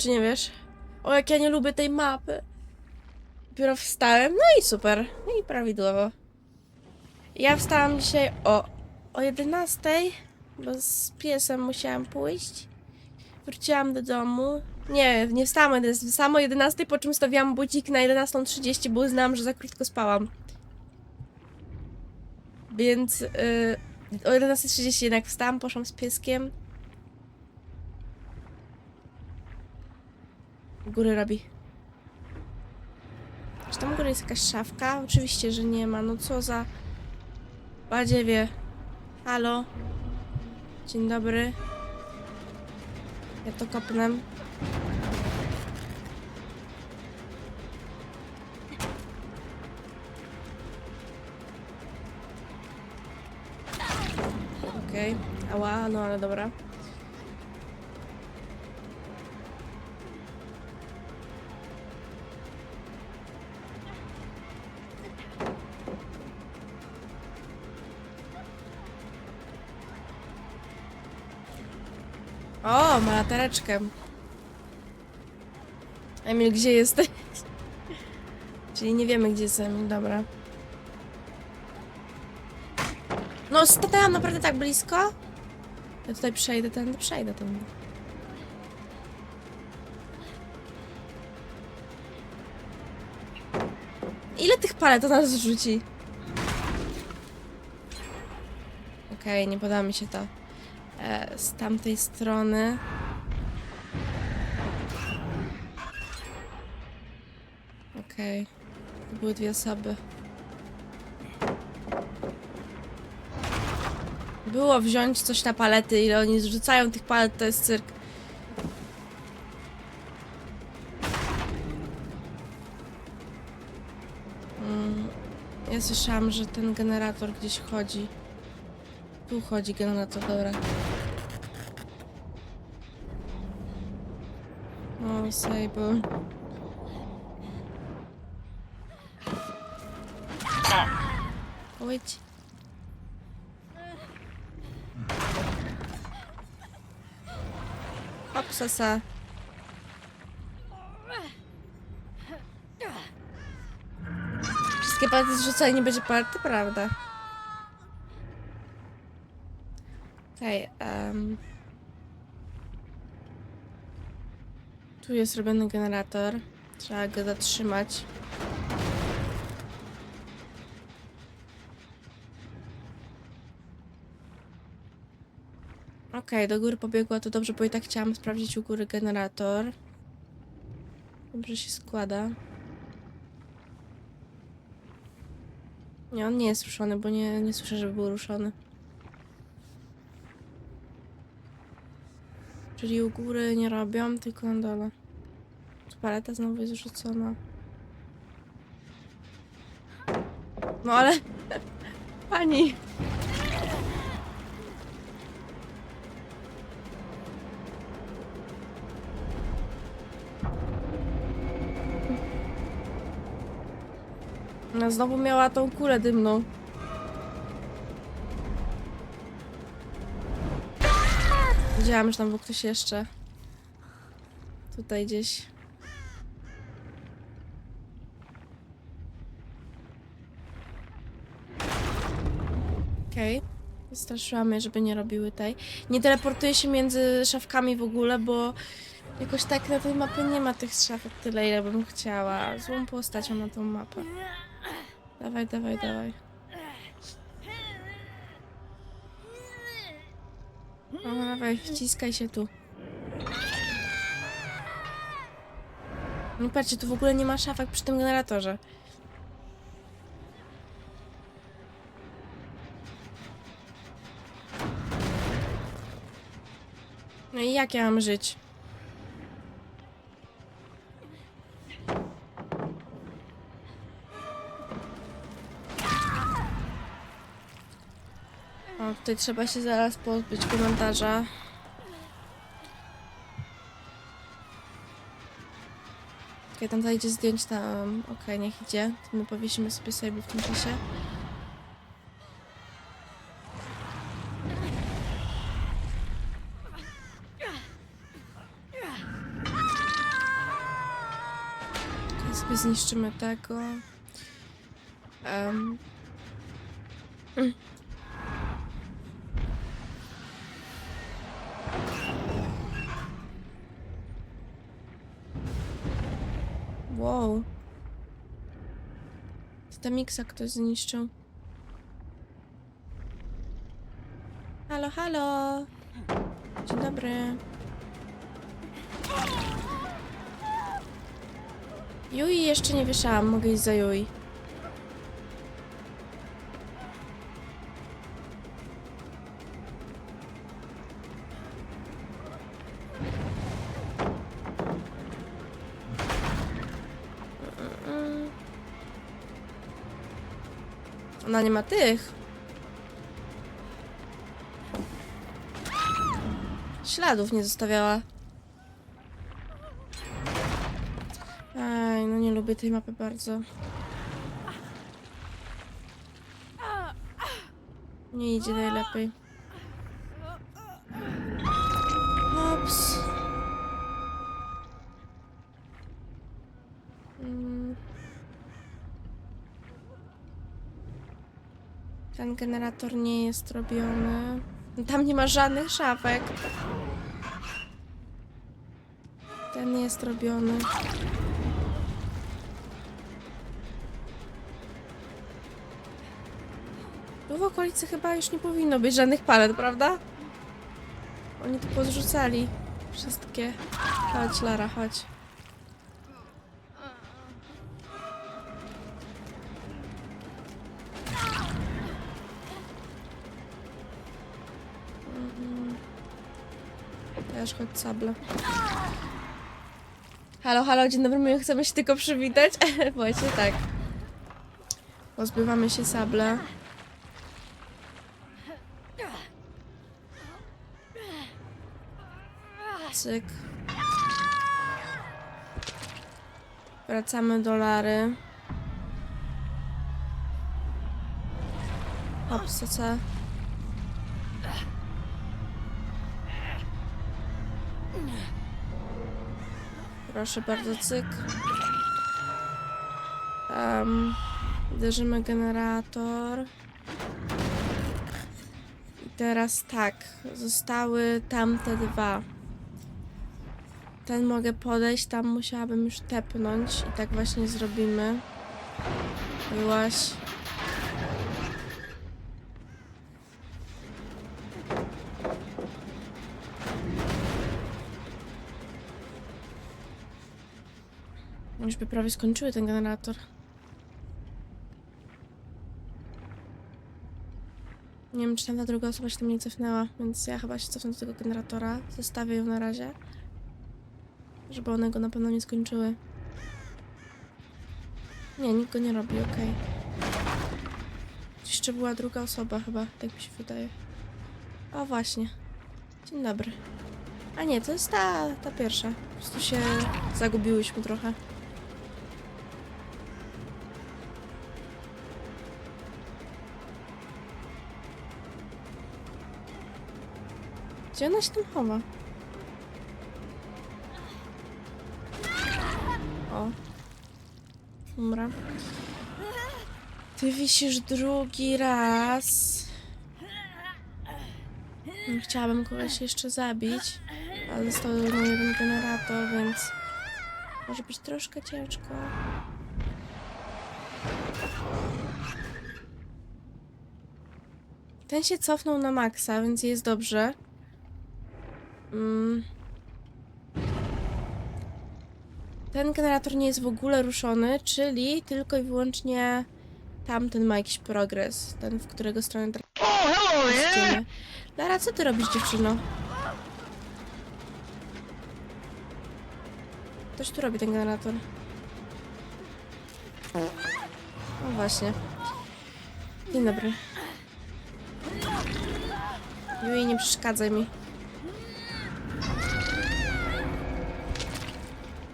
Czy nie wiesz? O, jak ja nie lubię tej mapy. Dopiero wstałem, no i super. No i prawidłowo. Ja wstałam dzisiaj o, o 11, bo z piesem musiałam pójść. Wróciłam do domu. Nie, nie wstałam o 11, wstałam o 11, po czym stawiałam budzik na 11.30, bo uznałam, że za krótko spałam. Więc yy, o 11.30 jednak wstałam, poszłam z pieskiem. Góry robi. Czy tam u góry jest jakaś szafka? Oczywiście, że nie ma. No co za... Badziewie. Halo? Dzień dobry. Ja to kopnę. Okej. Ała, no ale dobra. O, ma latareczkę. Emil, gdzie jesteś? Czyli nie wiemy, gdzie jest Emil, dobra. No, statałam naprawdę tak blisko. Ja tutaj przejdę tędy, przejdę tędy. Ile tych palet to nas rzuci? Okej, nie podoba mi się to. E, z tamtej strony. Okej. To Były dwie osoby. Było wziąć coś na palety, ile oni zrzucają tych palet, to jest cyrk. Mm, Ja słyszałam, że ten generator gdzieś chodzi. Tu chodzi generator, dobra. O, Sable. Chodź. Hop, sasa. Wszystkie palety zrzucaj, nie będzie palety, prawda? Okej, em. Tu jest robiony generator. Trzeba go zatrzymać. Okej, do góry pobiegła, to dobrze, bo i tak chciałam sprawdzić u góry generator. Dobrze się składa. Nie, on nie jest ruszony, bo nie, nie słyszę, żeby był ruszony. Czyli u góry nie robią, tylko na dole. Paleta znowu jest rzucona. No ale... Pani... Ona znowu miała tą kulę dymną. Widziałam, że tam był ktoś jeszcze. Tutaj gdzieś. Okej. Okay. Straszyłam mnie, żeby nie robiły tej. Nie teleportuję się między szafkami w ogóle, bo jakoś tak na tej mapie nie ma tych szafek tyle, ile bym chciała. Złą postacią na tą mapę. Dawaj, dawaj, dawaj. O, dawaj, wciskaj się tu. No patrzcie, tu w ogóle nie ma szafek przy tym generatorze. No i jak ja mam żyć? O, tutaj trzeba się zaraz pozbyć komentarza. Okej, tam zajdzie zdjąć tam. Okej, niech idzie. To my powiesimy sobie sobie w tym czasie. Zniszczymy tego. Um. Mm. Wow. Stemiksa ktoś zniszczył. Halo, halo. Dzień dobry. Yui jeszcze nie wieszałam, mogę iść za. Mm. Ona nie ma tych. Śladów nie zostawiała. Nie lubię tej mapy bardzo. Nie idzie najlepiej. Ops. Mm. Ten generator nie jest robiony. Tam nie ma żadnych szafek. Ten jest robiony. W okolicy chyba już nie powinno być żadnych palet, prawda? Oni tu pozrzucali wszystkie. Chodź, Lara, chodź. Mhm. Też chodź sable. Halo, halo, dzień dobry, my chcemy się tylko przywitać. Właśnie tak. Pozbywamy się sable. Cyk. Wracamy do Lary. Hops, co co? Proszę bardzo, cyk. Um, uderzymy generator. I teraz tak, zostały tamte dwa. Ten mogę podejść, tam musiałabym już tepnąć i tak właśnie zrobimy. Byłaś. Już by prawie skończyły ten generator. Nie wiem, czy tam ta druga osoba się tam nie cofnęła, więc ja chyba się cofnę do tego generatora. Zostawię ją na razie. Żeby one go na pewno nie skończyły. Nie, nikt go nie robi, okej. Jeszcze była druga osoba chyba, tak mi się wydaje. O, właśnie. Dzień dobry. A nie, to jest ta, ta pierwsza. Po prostu się zagubiłyśmy trochę. Gdzie ona się tam chowa? Dobra. Ty wisisz drugi raz. No, Chciałabym kogoś jeszcze zabić, ale został no jeden generator, więc może być troszkę ciężko. Ten się cofnął na maksa, więc jest dobrze. Mm. Ten generator nie jest w ogóle ruszony, czyli tylko i wyłącznie tamten ma jakiś progres. Ten, w którego stronę tracimy. Lara, co ty robisz, dziewczyno? Coś tu robi ten generator. No właśnie. Dzień dobry. Yui, nie przeszkadzaj mi.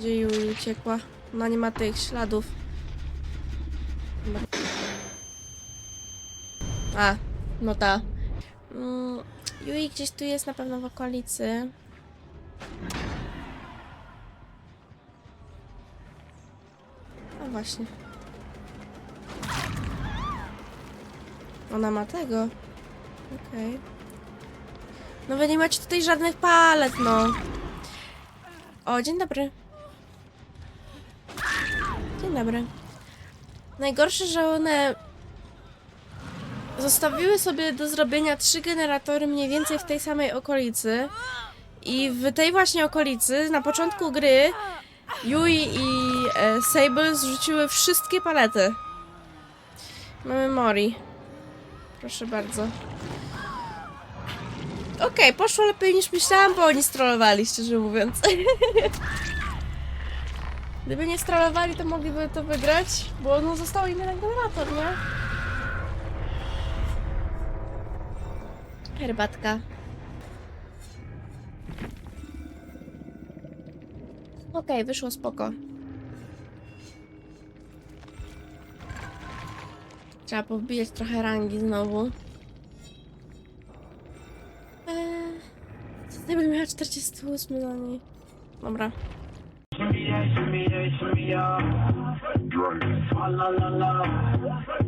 Gdzie Yui uciekła? Ona nie ma tych śladów. A, no ta. Mm, gdzieś tu jest na pewno w okolicy. No właśnie. Ona ma tego. Okej. No wy nie macie tutaj żadnych palet, no. O, dzień dobry. Dzień dobry. Najgorsze, że one zostawiły sobie do zrobienia trzy generatory mniej więcej w tej samej okolicy. I w tej właśnie okolicy, na początku gry, Yui i e, Sable zrzuciły wszystkie palety. Mamy Mori. Proszę bardzo. Okej, poszło lepiej niż myślałam, bo oni strollowali, szczerze mówiąc. Gdyby nie strollowali, to mogliby to wygrać, bo no został im jeden generator, nie? Herbatka. Okej, wyszło spoko. Trzeba pobijać trochę rangi znowu. Eee, co gdybym miała 48 na niej? Dobra. Shimmy shimmy yeah. La la la la.